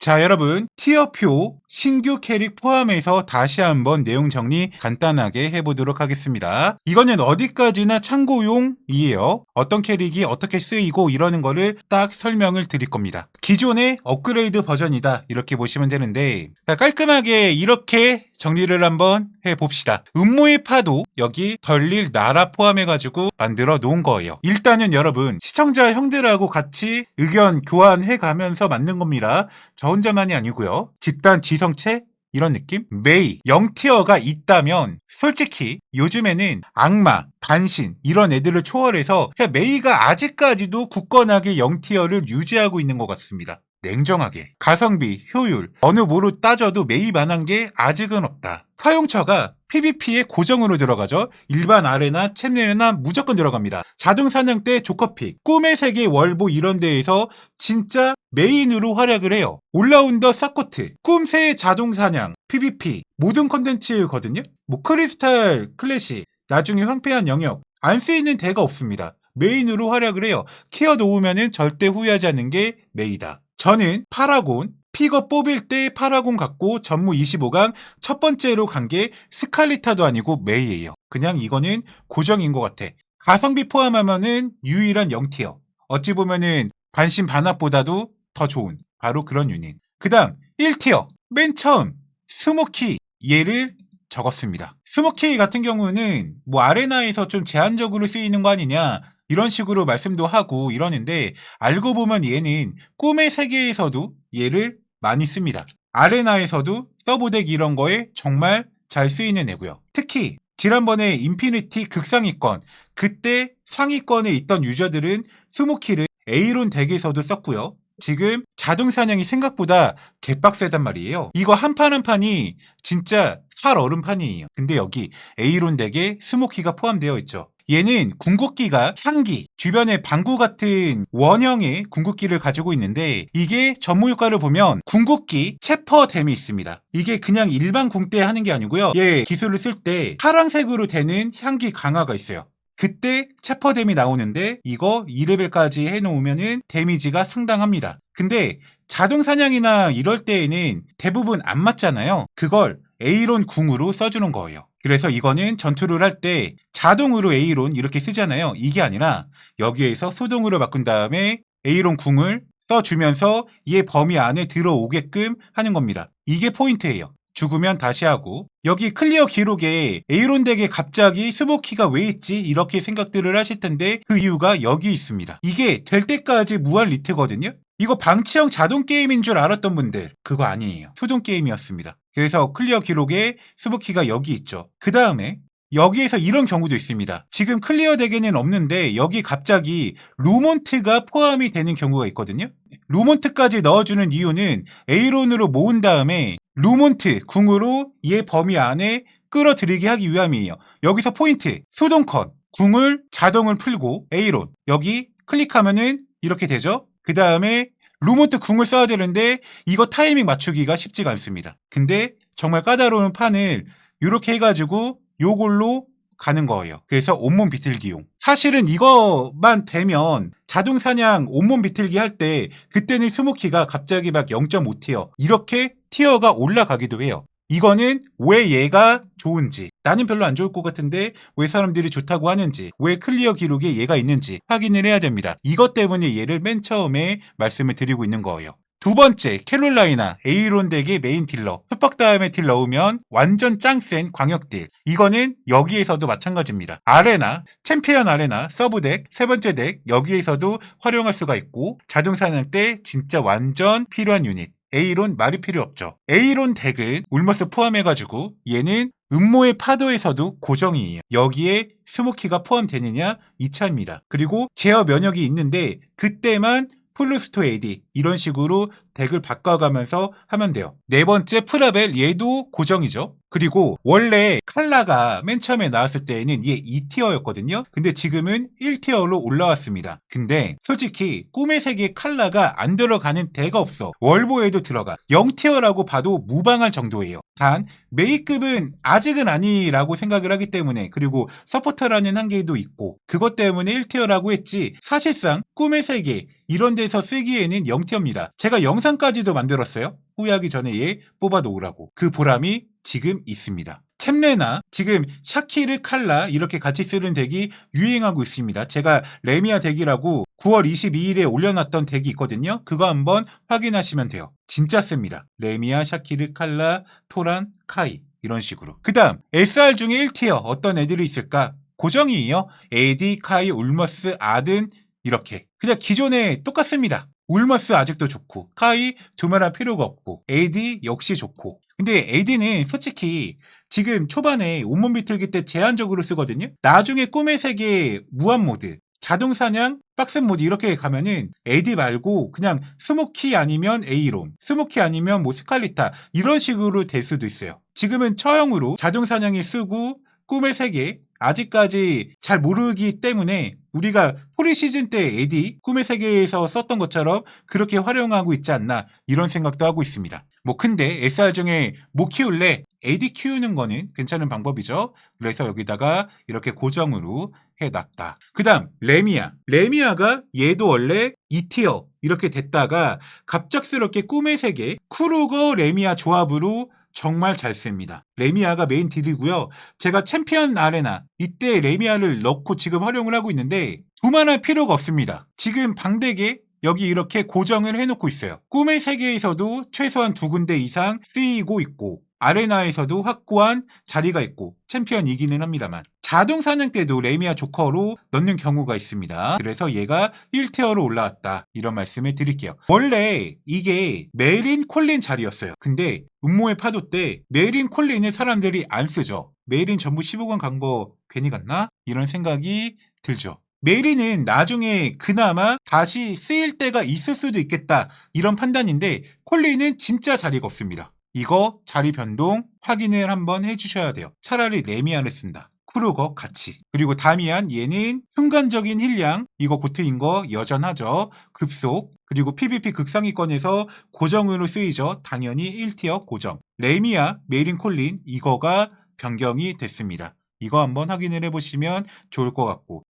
자, 여러분, 티어표 신규 캐릭 포함해서 다시 한번 내용 정리 간단하게 해보도록 하겠습니다. 이거는 어디까지나 참고용이에요. 어떤 캐릭이 어떻게 쓰이고 이러는 거를 딱 설명을 드릴 겁니다. 기존의 업그레이드 버전이다. 이렇게 보시면 되는데, 자, 깔끔하게 이렇게 정리를 한번 해봅시다. 음모의 파도, 여기 덜릴 나라 포함해가지고 만들어 놓은 거예요. 일단은 여러분, 시청자 형들하고 같이 의견 교환해 가면서 만든 겁니다. 저 혼자만이 아니고요. 집단 지성체 이런 느낌? 메이, 0티어가 있다면 솔직히 요즘에는 악마, 반신 이런 애들을 초월해서 메이가 아직까지도 굳건하게 0티어를 유지하고 있는 것 같습니다. 냉정하게 가성비, 효율 어느 뭐로 따져도 메이만한 게 아직은 없다. 사용처가 PVP에 고정으로 들어가죠. 일반 아레나, 챔레나 무조건 들어갑니다. 자동 사냥 때 조커픽, 꿈의 세계 월보 이런 데에서 진짜 메인으로 활약을 해요. 올라운더 서코트, 꿈새 자동 사냥, PVP 모든 컨텐츠거든요. 뭐 크리스탈 클래식, 나중에 황폐한 영역 안 쓰이는 대가 없습니다. 메인으로 활약을 해요. 케어 놓으면은 절대 후회하지 않는 게 메이다. 저는 파라곤 픽업 뽑을 때 파라곤 갖고 전무 25강 첫 번째로 간 게 스칼리타도 아니고 메이예요. 그냥 이거는 고정인 것 같아. 가성비 포함하면은 유일한 0티어. 어찌 보면은 반신 반합보다도 더 좋은 바로 그런 유닛. 그 다음 1티어 맨 처음 스모키 얘를 적었습니다. 스모키 같은 경우는 뭐 아레나에서 좀 제한적으로 쓰이는 거 아니냐 이런 식으로 말씀도 하고 이러는데 알고 보면 얘는 꿈의 세계에서도 얘를 많이 씁니다. 아레나에서도 서브덱 이런 거에 정말 잘 쓰이는 애고요. 특히 지난번에 인피니티 극상위권 그때 상위권에 있던 유저들은 스모키를 에이론 덱에서도 썼고요. 지금 자동 사냥이 생각보다 개빡세단 말이에요. 이거 한 판 한 판이 진짜 살 얼음판이에요. 근데 여기 에이론 덱에 스모키가 포함되어 있죠. 얘는 궁극기가 향기, 주변에 방구 같은 원형의 궁극기를 가지고 있는데 이게 전무 효과를 보면 궁극기 체퍼 댐이 있습니다. 이게 그냥 일반 궁때 하는 게 아니고요. 얘 기술을 쓸 때 파란색으로 되는 향기 강화가 있어요. 그때 체퍼 댐이 나오는데 이거 2레벨까지 해놓으면은 데미지가 상당합니다. 근데 자동 사냥이나 이럴 때에는 대부분 안 맞잖아요. 그걸 에이론 궁으로 써주는 거예요. 그래서 이거는 전투를 할 때 자동으로 에이론 이렇게 쓰잖아요. 이게 아니라 여기에서 수동으로 바꾼 다음에 에이론 궁을 써주면서 얘 범위 안에 들어오게끔 하는 겁니다. 이게 포인트예요. 죽으면 다시 하고 여기 클리어 기록에 에이론 덱에 갑자기 스모키가 왜 있지 이렇게 생각들을 하실 텐데 그 이유가 여기 있습니다. 이게 될 때까지 무한 리트거든요. 이거 방치형 자동 게임인 줄 알았던 분들 그거 아니에요. 수동 게임이었습니다. 그래서 클리어 기록에 스모키가 여기 있죠. 그 다음에 여기에서 이런 경우도 있습니다. 지금 클리어 덱에는 없는데 여기 갑자기 루몬트가 포함이 되는 경우가 있거든요. 루몬트까지 넣어주는 이유는 에이론으로 모은 다음에 루몬트 궁으로 얘 범위 안에 끌어들이게 하기 위함이에요. 여기서 포인트 수동컷 궁을 자동을 풀고 에이론 여기 클릭하면은 이렇게 되죠. 그 다음에 루몬트 궁을 써야 되는데 이거 타이밍 맞추기가 쉽지가 않습니다. 근데 정말 까다로운 판을 이렇게 해가지고 요걸로 가는 거예요. 그래서 온몸 비틀기용. 사실은 이거만 되면 자동 사냥 온몸 비틀기 할 때 그때는 스모키가 갑자기 막 0.5티어 이렇게 티어가 올라가기도 해요. 이거는 왜 얘가 좋은지 나는 별로 안 좋을 것 같은데 왜 사람들이 좋다고 하는지 왜 클리어 기록에 얘가 있는지 확인을 해야 됩니다. 이것 때문에 얘를 맨 처음에 말씀을 드리고 있는 거예요. 두 번째, 캐롤라이나 에이론 덱의 메인 딜러. 흡박 다음에 딜 넣으면 완전 짱센 광역 딜. 이거는 여기에서도 마찬가지입니다. 아레나, 챔피언 아레나, 서브 덱, 세 번째 덱, 여기에서도 활용할 수가 있고, 자동 사냥 때 진짜 완전 필요한 유닛. 에이론 말이 필요 없죠. 에이론 덱은 울머스 포함해가지고 얘는 음모의 파도에서도 고정이에요. 여기에 스모키가 포함되느냐 2차입니다. 그리고 제어 면역이 있는데 그때만 플루스토 AD 이런 식으로 덱을 바꿔가면서 하면 돼요. 네 번째 프라벨 얘도 고정이죠. 그리고 원래 칼라가 맨 처음에 나왔을 때에는 얘 2티어였거든요. 근데 지금은 1티어로 올라왔습니다. 근데 솔직히 꿈의 세계 칼라가 안 들어가는 데가 없어. 월보에도 들어가. 0티어라고 봐도 무방할 정도예요. 단 메이급은 아직은 아니라고 생각을 하기 때문에 그리고 서포터라는 한계도 있고 그것 때문에 1티어라고 했지 사실상 꿈의 세계 이런 데서 쓰기에는 0 티어입니다. 제가 영상까지도 만들었어요. 후회하기 전에 얘 뽑아 놓으라고. 그 보람이 지금 있습니다. 챔레나 지금 샤키르 칼라 이렇게 같이 쓰는 덱이 유행하고 있습니다. 제가 레미아 덱이라고 9월 22일에 올려놨던 덱이 있거든요. 그거 한번 확인하시면 돼요. 진짜 셉니다. 레미아, 샤키르, 칼라, 토란, 카이 이런 식으로. 그 다음 SR 중에 1티어 어떤 애들이 있을까? 고정이에요. AD, 카이, 울머스, 아든 이렇게. 그냥 기존에 똑같습니다. 울머스 아직도 좋고 카이 두말할 필요가 없고 AD 역시 좋고. 근데 AD는 솔직히 지금 초반에 온몸 비틀기 때 제한적으로 쓰거든요. 나중에 꿈의 세계 무한 모드 자동 사냥 빡센 모드 이렇게 가면은 AD 말고 그냥 스모키 아니면 A론 스모키 아니면 뭐 스칼리타 이런 식으로 될 수도 있어요. 지금은 처형으로 자동 사냥에 쓰고 꿈의 세계 아직까지 잘 모르기 때문에 우리가 프리 시즌 때 AD 꿈의 세계에서 썼던 것처럼 그렇게 활용하고 있지 않나 이런 생각도 하고 있습니다. 뭐 근데 SR 중에 못 키울래 AD 키우는 거는 괜찮은 방법이죠. 그래서 여기다가 이렇게 고정으로 해놨다. 그 다음 레미아. 레미아가 얘도 원래 2티어 이렇게 됐다가 갑작스럽게 꿈의 세계 쿠루거 레미아 조합으로 정말 잘 씁니다. 레미아가 메인 딜이고요. 제가 챔피언 아레나 이때 레미아를 넣고 지금 활용을 하고 있는데 두만할 필요가 없습니다. 지금 방대게 여기 이렇게 고정을 해놓고 있어요. 꿈의 세계에서도 최소한 두 군데 이상 쓰이고 있고 아레나에서도 확고한 자리가 있고 챔피언이기는 합니다만 자동 사냥 때도 레미아 조커로 넣는 경우가 있습니다. 그래서 얘가 1티어로 올라왔다. 이런 말씀을 드릴게요. 원래 이게 메린 콜린 자리였어요. 근데 음모의 파도 때 메린 콜린을 사람들이 안 쓰죠. 메린 전부 15강 간 거 괜히 갔나? 이런 생각이 들죠. 메리는 나중에 그나마 다시 쓰일 때가 있을 수도 있겠다 이런 판단인데 콜린은 진짜 자리가 없습니다. 이거 자리 변동 확인을 한번 해주셔야 돼요. 차라리 레미안을 쓴다. 쿠르거 같이. 그리고 다미안 얘는 순간적인 힐량 이거 고트인 거 여전하죠. 급속. 그리고 PVP 극상위권에서 고정으로 쓰이죠. 당연히 1티어 고정. 레미아, 메린 콜린 이거가 변경이 됐습니다. 이거 한번 확인을 해보시면 좋을 것 같고.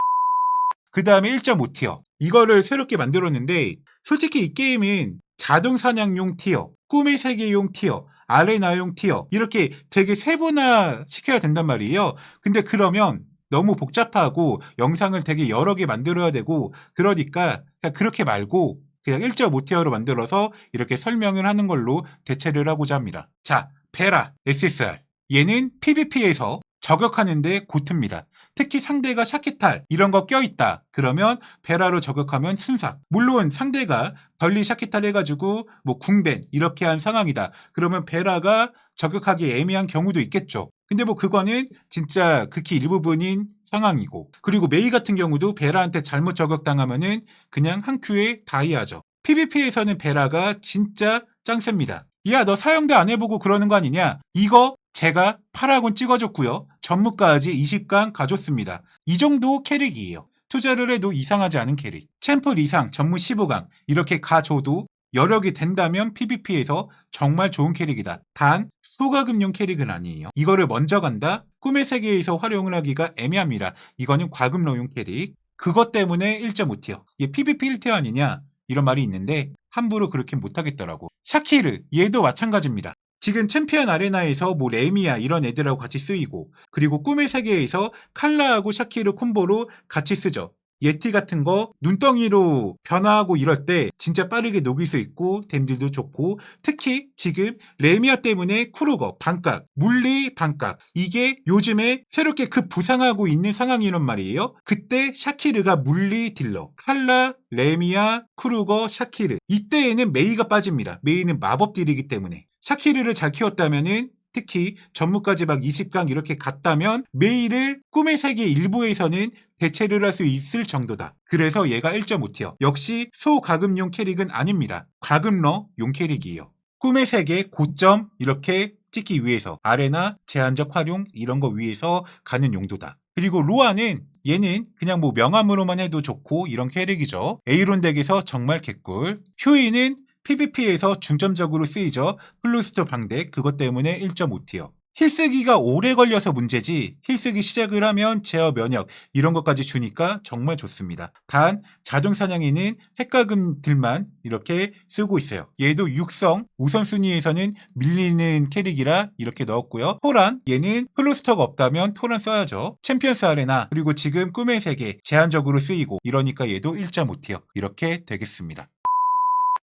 그 다음에 1.5티어. 이거를 새롭게 만들었는데, 솔직히 이 게임은 자동 사냥용 티어, 꿈의 세계용 티어, 아레나용 티어, 이렇게 되게 세분화 시켜야 된단 말이에요. 근데 그러면 너무 복잡하고 영상을 되게 여러 개 만들어야 되고, 그러니까 그냥 그렇게 말고, 그냥 1.5티어로 만들어서 이렇게 설명을 하는 걸로 대체를 하고자 합니다. 자, 베라, SSR. 얘는 PVP에서 저격하는데 고트입니다. 특히 상대가 샤키탈 이런 거 껴있다. 그러면 베라로 저격하면 순삭. 물론 상대가 덜리 샤키탈 해가지고 뭐 궁벤 이렇게 한 상황이다. 그러면 베라가 저격하기 애매한 경우도 있겠죠. 근데 뭐 그거는 진짜 극히 일부분인 상황이고 그리고 메이 같은 경우도 베라한테 잘못 저격당하면은 그냥 한 큐에 다이하죠. PVP에서는 베라가 진짜 짱셉니다. 야 너 사용도 안 해보고 그러는 거 아니냐? 이거 제가 8학원 찍어줬고요. 전무까지 20강 가줬습니다. 이 정도 캐릭이에요. 투자를 해도 이상하지 않은 캐릭. 챔플 이상 전무 15강 이렇게 가줘도 여력이 된다면 PVP에서 정말 좋은 캐릭이다. 단 소가금용 캐릭은 아니에요. 이거를 먼저 간다? 꿈의 세계에서 활용을 하기가 애매합니다. 이거는 과금러용 캐릭. 그것 때문에 1.5티어. 얘 PVP 1티어 아니냐? 이런 말이 있는데 함부로 그렇게 못하겠더라고. 샤키르 얘도 마찬가지입니다. 지금 챔피언 아레나에서 뭐 레미아 이런 애들하고 같이 쓰이고 그리고 꿈의 세계에서 칼라하고 샤키르 콤보로 같이 쓰죠. 예티 같은 거 눈덩이로 변화하고 이럴 때 진짜 빠르게 녹일 수 있고 댐들도 좋고 특히 지금 레미아 때문에 쿠르거 반각 물리 반각 이게 요즘에 새롭게 급 부상하고 있는 상황이란 말이에요. 그때 샤키르가 물리 딜러 칼라 레미아 쿠르거 샤키르 이때에는 메이가 빠집니다. 메이는 마법 딜이기 때문에 샤키르를 잘 키웠다면은 특히 전무까지 막 20강 이렇게 갔다면 메이를 꿈의 세계 일부에서는 대체를 할 수 있을 정도다. 그래서 얘가 1.5티어. 역시 소가금용 캐릭은 아닙니다. 가금러 용 캐릭이에요. 꿈의 세계 고점 이렇게 찍기 위해서 아레나 제한적 활용 이런 거 위해서 가는 용도다. 그리고 로아는 얘는 그냥 뭐 명함으로만 해도 좋고 이런 캐릭이죠. 에이론 덱에서 정말 개꿀. 휴이는 PVP에서 중점적으로 쓰이죠. 플루스터 방대 그것 때문에 1.5티어. 힐 쓰기가 오래 걸려서 문제지 힐 쓰기 시작을 하면 제어 면역 이런 것까지 주니까 정말 좋습니다. 단 자동 사냥에는 핵가금들만 이렇게 쓰고 있어요. 얘도 육성 우선순위에서는 밀리는 캐릭이라 이렇게 넣었고요. 토란 얘는 플루스터가 없다면 토란 써야죠. 챔피언스 아레나 그리고 지금 꿈의 세계 제한적으로 쓰이고 이러니까 얘도 1.5티어 이렇게 되겠습니다.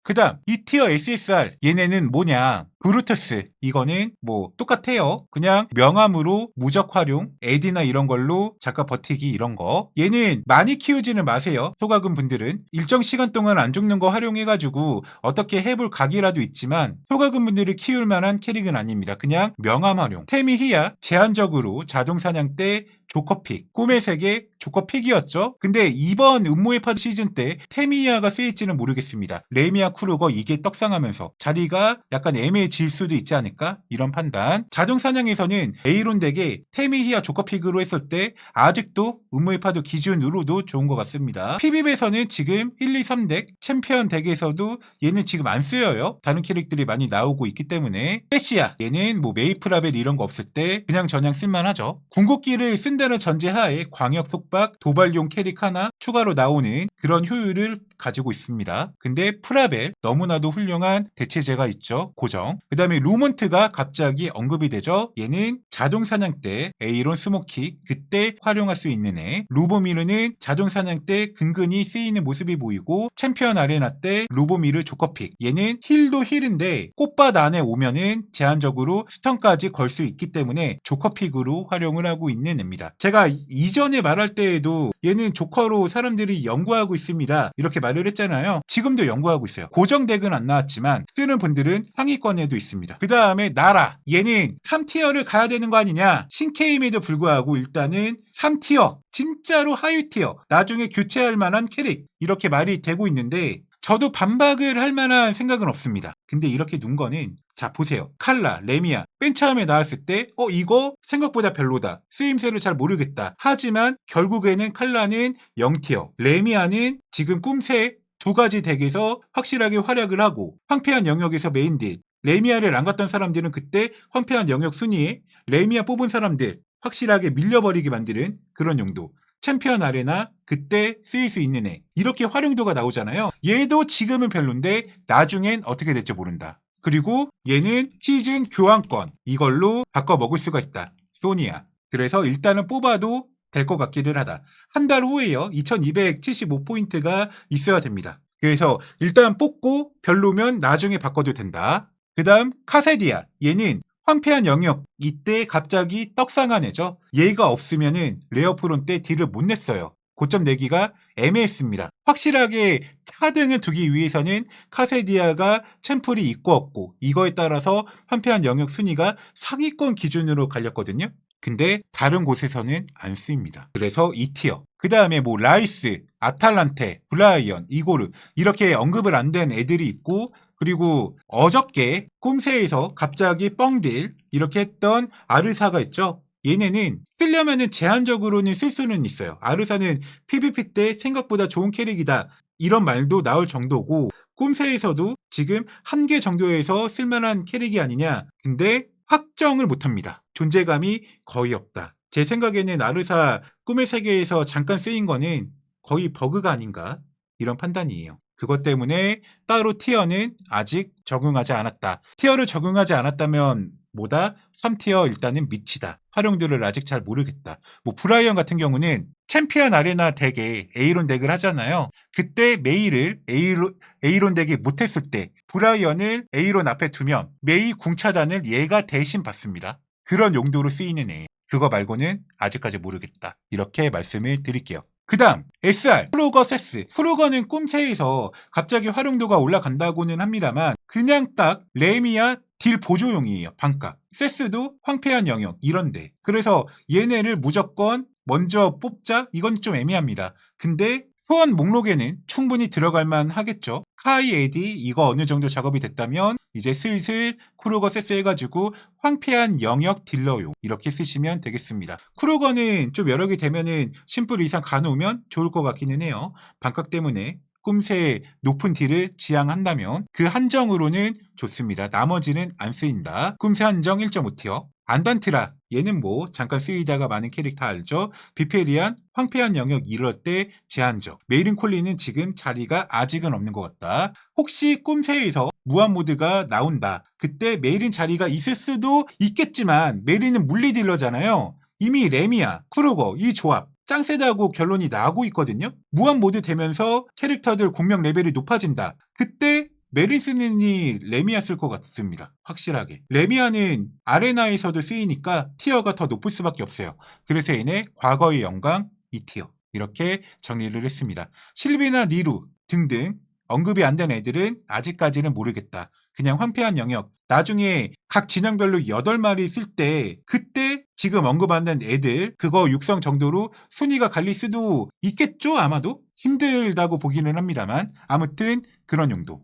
그 다음 이 티어 SSR 얘네는 뭐냐? 브루터스 이거는 뭐 똑같아요. 그냥 명함으로 무적 활용 에디나 이런 걸로 잠깐 버티기 이런 거. 얘는 많이 키우지는 마세요. 소가금 분들은. 일정 시간 동안 안 죽는 거 활용해 가지고 어떻게 해볼 각이라도 있지만 소가금 분들이 키울 만한 캐릭은 아닙니다. 그냥 명함 활용. 테미히야 제한적으로 자동 사냥 때 조커픽, 꿈의 세계 조커픽이었죠. 근데 이번 음모의 파드 시즌 때 테미야가 쓰일지는 모르겠습니다. 레미아 쿠르거 이게 떡상하면서 자리가 약간 애매해질 수도 있지 않을까? 이런 판단. 자동 사냥에서는 에이론 덱에 테미히야 조커픽으로 했을 때 아직도 음모의 파드 기준으로도 좋은 것 같습니다. PB에서는 지금 1, 2, 3덱 챔피언 덱에서도 얘는 지금 안 쓰여요. 다른 캐릭들이 많이 나오고 있기 때문에 패시야 얘는 뭐 메이프라벨 이런 거 없을 때 그냥 저냥 쓸만하죠. 궁극기를 쓴 다는 전제하에 광역 속박 도발용 캐릭 하나 추가로 나오는 그런 효율을 가지고 있습니다. 근데 프라벨 너무나도 훌륭한 대체제가 있죠. 고정. 그 다음에 루몬트가 갑자기 언급이 되죠. 얘는 자동 사냥 때 에이론 스모키 그때 활용할 수 있는 애. 루보미르는 자동 사냥 때 근근히 쓰이는 모습이 보이고 챔피언 아레나 때 루보미르 조커픽. 얘는 힐도 힐인데 꽃밭 안에 오면은 제한적으로 스턴까지 걸 수 있기 때문에 조커픽으로 활용을 하고 있는 애입니다. 제가 이전에 말할 때에도 얘는 조커로 사람들이 연구하고 있습니다. 이렇게 말을 했잖아요. 지금도 연구하고 있어요. 고정 덱은 안 나왔지만 쓰는 분들은 상위권에도 있습니다. 그 다음에 나라. 얘는 3티어를 가야 되는 거 아니냐? 신케임에도 불구하고 일단은 3티어. 진짜로 하위티어. 나중에 교체할 만한 캐릭. 이렇게 말이 되고 있는데 저도 반박을 할 만한 생각은 없습니다. 근데 이렇게 눈 거는 자 보세요. 칼라, 레미아 맨 처음에 나왔을 때 어 이거 생각보다 별로다. 쓰임새를 잘 모르겠다. 하지만 결국에는 칼라는 0티어, 레미아는 지금 꿈새 두 가지 덱에서 확실하게 활약을 하고 황폐한 영역에서 메인딜 레미아를 안 갔던 사람들은 그때 황폐한 영역 순위에 레미아 뽑은 사람들 확실하게 밀려버리게 만드는 그런 용도. 챔피언 아레나 그때 쓰일 수 있는 애 이렇게 활용도가 나오잖아요 얘도 지금은 별론데 나중엔 어떻게 될지 모른다 그리고 얘는 시즌 교환권 이걸로 바꿔 먹을 수가 있다. 소니아 그래서 일단은 뽑아도 될 것 같기를 하다. 한 달 후에요. 2275포인트가 있어야 됩니다. 그래서 일단 뽑고 별로면 나중에 바꿔도 된다. 그 다음 카세디아. 얘는 황폐한 영역. 이때 갑자기 떡상한 애죠. 얘가 없으면은 레어프론 때 딜을 못 냈어요. 고점 내기가 애매했습니다. 확실하게 차등을 두기 위해서는 카세디아가 챔플이 있고 없고 이거에 따라서 황폐한 영역 순위가 상위권 기준으로 갈렸거든요. 근데 다른 곳에서는 안 쓰입니다. 그래서 2티어. 그 다음에 뭐 라이스, 아탈란테, 블라이언, 이고르 이렇게 언급을 안 된 애들이 있고 그리고 어저께 꿈새에서 갑자기 뻥딜 이렇게 했던 아르사가 있죠. 얘네는 쓰려면은 제한적으로는 쓸 수는 있어요. 아르사는 PVP 때 생각보다 좋은 캐릭이다. 이런 말도 나올 정도고 꿈새에서도 지금 한 개 정도에서 쓸만한 캐릭이 아니냐. 근데 확정을 못합니다. 존재감이 거의 없다. 제 생각에는 아르사 꿈의 세계에서 잠깐 쓰인 거는 거의 버그가 아닌가 이런 판단이에요. 그것 때문에 따로 티어는 아직 적용하지 않았다. 티어를 적용하지 않았다면 뭐다? 3티어 일단은 미치다. 활용들을 아직 잘 모르겠다. 뭐 브라이언 같은 경우는 챔피언 아레나 덱에 에이론 덱을 하잖아요. 그때 메이를 에이로, 에이론 덱이 못했을 때 브라이언을 에이론 앞에 두면 메이 궁차단을 얘가 대신 받습니다. 그런 용도로 쓰이는 애. 그거 말고는 아직까지 모르겠다. 이렇게 말씀을 드릴게요. 그 다음 SR 프로거 세스 프로거는 꿈새에서 갑자기 활용도가 올라간다고는 합니다만 그냥 딱 레미아 딜 보조용이에요 반값 세스도 황폐한 영역 이런데 그래서 얘네를 무조건 먼저 뽑자 이건 좀 애매합니다 근데 소원 목록에는 충분히 들어갈 만 하겠죠. 하이 에디 이거 어느 정도 작업이 됐다면 이제 슬슬 크루거 세스 해가지고 황폐한 영역 딜러용 이렇게 쓰시면 되겠습니다. 크루거는 좀 여러 개 되면은 심플 이상 가놓으면 좋을 것 같기는 해요. 반값 때문에 꿈새의 높은 딜을 지향한다면 그 한정으로는 좋습니다. 나머지는 안 쓰인다. 꿈새 한정 1.5티어. 안단트라 얘는 뭐 잠깐 쓰이다가 많은 캐릭 다 알죠. 비페리안 황폐한 영역 이럴 때 제한적. 메이린 콜리는 지금 자리가 아직은 없는 것 같다. 혹시 꿈새에서 무한 모드가 나온다. 그때 메이린 자리가 있을 수도 있겠지만 메이린은 물리 딜러잖아요. 이미 레미아, 크루거 이 조합 짱 세다고 결론이 나고 있거든요. 무한 모드 되면서 캐릭터들 공명 레벨이 높아진다. 그때 메리스는이 레미아 쓸 것 같습니다. 확실하게. 레미아는 아레나에서도 쓰이니까 티어가 더 높을 수밖에 없어요. 그래서 얘네 과거의 영광 2티어. 이렇게 정리를 했습니다. 실비나 니루 등등 언급이 안 된 애들은 아직까지는 모르겠다. 그냥 황폐한 영역. 나중에 각 진영별로 8마리 쓸 때 그때 지금 언급 안된 애들 그거 육성 정도로 순위가 갈릴 수도 있겠죠 아마도? 힘들다고 보기는 합니다만. 아무튼 그런 용도.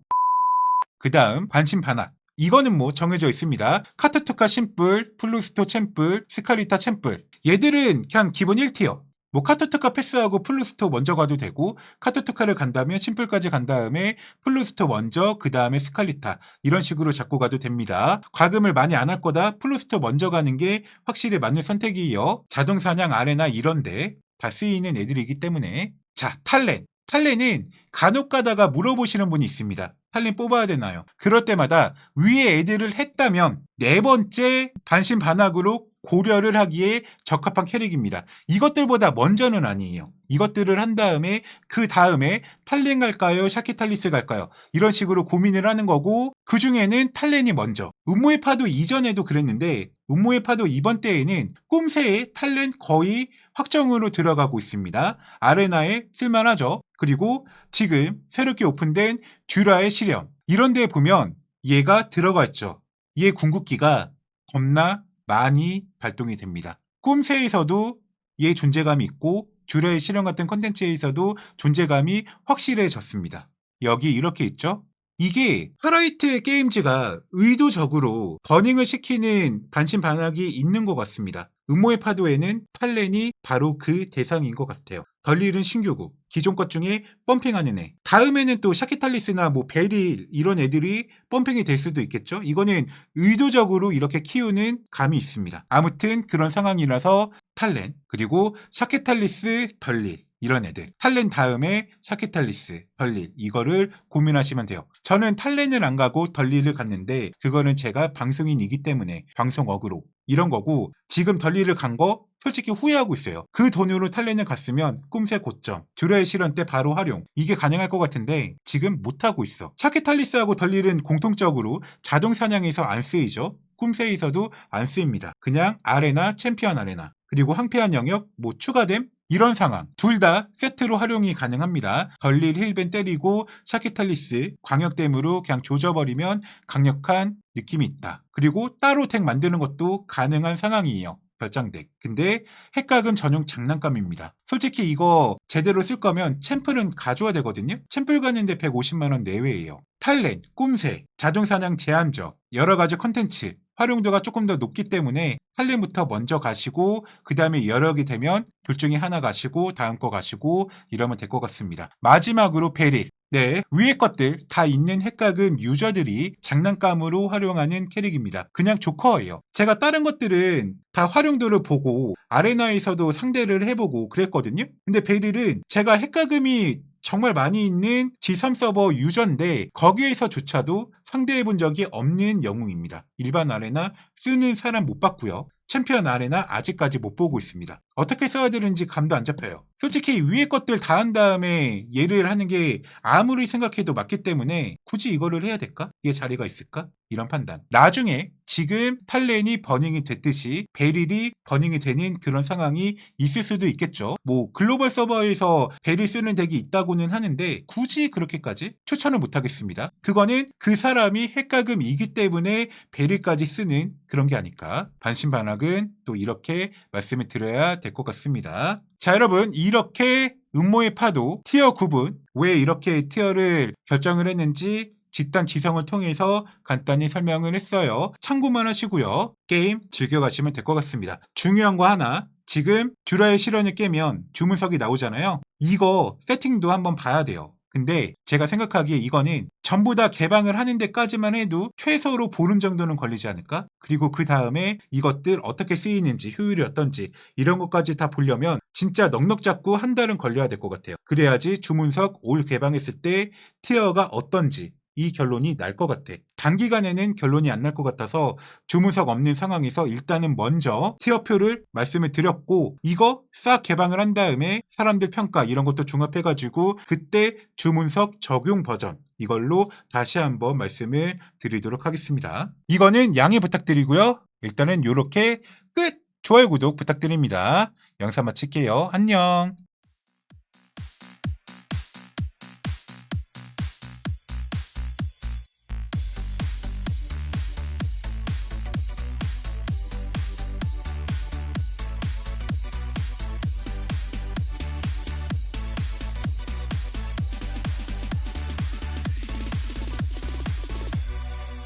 그 다음 반신 반악 이거는 뭐 정해져 있습니다. 카트투카 심플 플루스토 챔플 스카리타 챔플. 얘들은 그냥 기본 1티어 뭐 카토트카 패스하고 플루스토 먼저 가도 되고 카토트카를 간다면 심플까지 간 다음에 플루스토 먼저 그 다음에 스칼리타 이런 식으로 잡고 가도 됩니다. 과금을 많이 안 할 거다 플루스토 먼저 가는 게 확실히 맞는 선택이에요. 자동 사냥 아레나 이런데 다 쓰이는 애들이기 때문에 자 탈렌 탈렌은 간혹 가다가 물어보시는 분이 있습니다. 탈렌 뽑아야 되나요? 그럴 때마다 위에 애들을 했다면 네 번째 반신 반악으로 고려를 하기에 적합한 캐릭입니다. 이것들보다 먼저는 아니에요. 이것들을 한 다음에 그 다음에 탈렌 갈까요? 샤키탈리스 갈까요? 이런 식으로 고민을 하는 거고 그 중에는 탈렌이 먼저. 음모의 파도 이전에도 그랬는데 음모의 파도 이번 때에는 꿈새에 탈렌 거의 확정으로 들어가고 있습니다. 아레나에 쓸만하죠. 그리고 지금 새롭게 오픈된 듀라의 실현. 이런 데에 보면 얘가 들어가 있죠. 얘 궁극기가 겁나 많이 발동이 됩니다. 꿈새에서도 얘 존재감이 있고 듀라의 실현 같은 컨텐츠에서도 존재감이 확실해졌습니다. 여기 이렇게 있죠? 이게 파라이트 게임즈가 의도적으로 버닝을 시키는 반신반악이 있는 것 같습니다. 음모의 파도에는 탈렌이 바로 그 대상인 것 같아요. 덜릴은 신규구, 기존 것 중에 펌핑하는 애. 다음에는 또 샤키탈리스나 뭐 베릴 이런 애들이 펌핑이 될 수도 있겠죠. 이거는 의도적으로 이렇게 키우는 감이 있습니다. 아무튼 그런 상황이라서 탈렌 그리고 샤키탈리스 덜릴 이런 애들. 탈렌 다음에 샤키탈리스, 덜릴 이거를 고민하시면 돼요. 저는 탈렌을 안 가고 덜릴을 갔는데 그거는 제가 방송인이기 때문에 방송 어그로 이런 거고 지금 덜릴을 간거 솔직히 후회하고 있어요. 그 돈으로 탈렌을 갔으면 꿈새 고점, 듀라의 실현 때 바로 활용 이게 가능할 것 같은데 지금 못하고 있어. 샤키탈리스하고 덜릴은 공통적으로 자동 사냥에서 안 쓰이죠. 꿈새에서도 안 쓰입니다. 그냥 아레나, 챔피언 아레나 그리고 항폐한 영역 뭐 추가됨 이런 상황 둘 다 세트로 활용이 가능합니다. 덜릴 힐벤 때리고 샤키탈리스 광역댐으로 그냥 조져버리면 강력한 느낌이 있다. 그리고 따로 덱 만드는 것도 가능한 상황이에요. 별장덱. 근데 핵각은 전용 장난감입니다. 솔직히 이거 제대로 쓸 거면 챔플은 가져야 되거든요. 챔플 가는데 150만원 내외예요. 탈렌, 꿈새, 자동사냥 제한적, 여러 가지 컨텐츠, 활용도가 조금 더 높기 때문에 할렘부터 먼저 가시고 그 다음에 개 되면 둘 중에 하나 가시고 다음 거 가시고 이러면 될 것 같습니다. 마지막으로 베릴. 네, 위에 것들 다 있는 핵각은 유저들이 장난감으로 활용하는 캐릭입니다. 그냥 조커예요. 제가 다른 것들은 다 활용도를 보고 아레나에서도 상대를 해보고 그랬거든요. 근데 베릴은 제가 핵가금이 정말 많이 있는 G3 서버 유저인데 거기에서조차도 상대해 본 적이 없는 영웅입니다. 일반 아레나 쓰는 사람 못 봤고요. 챔피언 아레나 아직까지 못 보고 있습니다. 어떻게 써야 되는지 감도 안 잡혀요. 솔직히 위에 것들 다 한 다음에 얘를 하는 게 아무리 생각해도 맞기 때문에 굳이 이거를 해야 될까? 이게 자리가 있을까? 이런 판단. 나중에 지금 탈렌이 버닝이 됐듯이 베릴이 버닝이 되는 그런 상황이 있을 수도 있겠죠. 뭐 글로벌 서버에서 베릴 쓰는 덱이 있다고는 하는데 굳이 그렇게까지 추천을 못 하겠습니다. 그거는 그 사람이 핵가금이기 때문에 베릴까지 쓰는 그런 게 아닐까. 반신반악은 또 이렇게 말씀을 드려야 될 것 같습니다. 자 여러분 이렇게 음모의 파도 티어 9분 왜 이렇게 티어를 결정을 했는지 집단 지성을 통해서 간단히 설명을 했어요. 참고만 하시고요. 게임 즐겨가시면 될 것 같습니다. 중요한 거 하나 지금 듀라의 실현을 깨면 주문석이 나오잖아요. 이거 세팅도 한번 봐야 돼요. 근데 제가 생각하기에 이거는 전부 다 개방을 하는 데까지만 해도 최소로 보름 정도는 걸리지 않을까? 그리고 그 다음에 이것들 어떻게 쓰이는지 효율이 어떤지 이런 것까지 다 보려면 진짜 넉넉 잡고 한 달은 걸려야 될 것 같아요. 그래야지 주문석 올 개방했을 때 티어가 어떤지 이 결론이 날 것 같아. 단기간에는 결론이 안 날 것 같아서 주문석 없는 상황에서 일단은 먼저 티어표를 말씀을 드렸고 이거 싹 개방을 한 다음에 사람들 평가 이런 것도 종합해가지고 그때 주문석 적용 버전 이걸로 다시 한번 말씀을 드리도록 하겠습니다. 이거는 양해 부탁드리고요. 일단은 이렇게 끝! 좋아요, 구독 부탁드립니다. 영상 마칠게요. 안녕!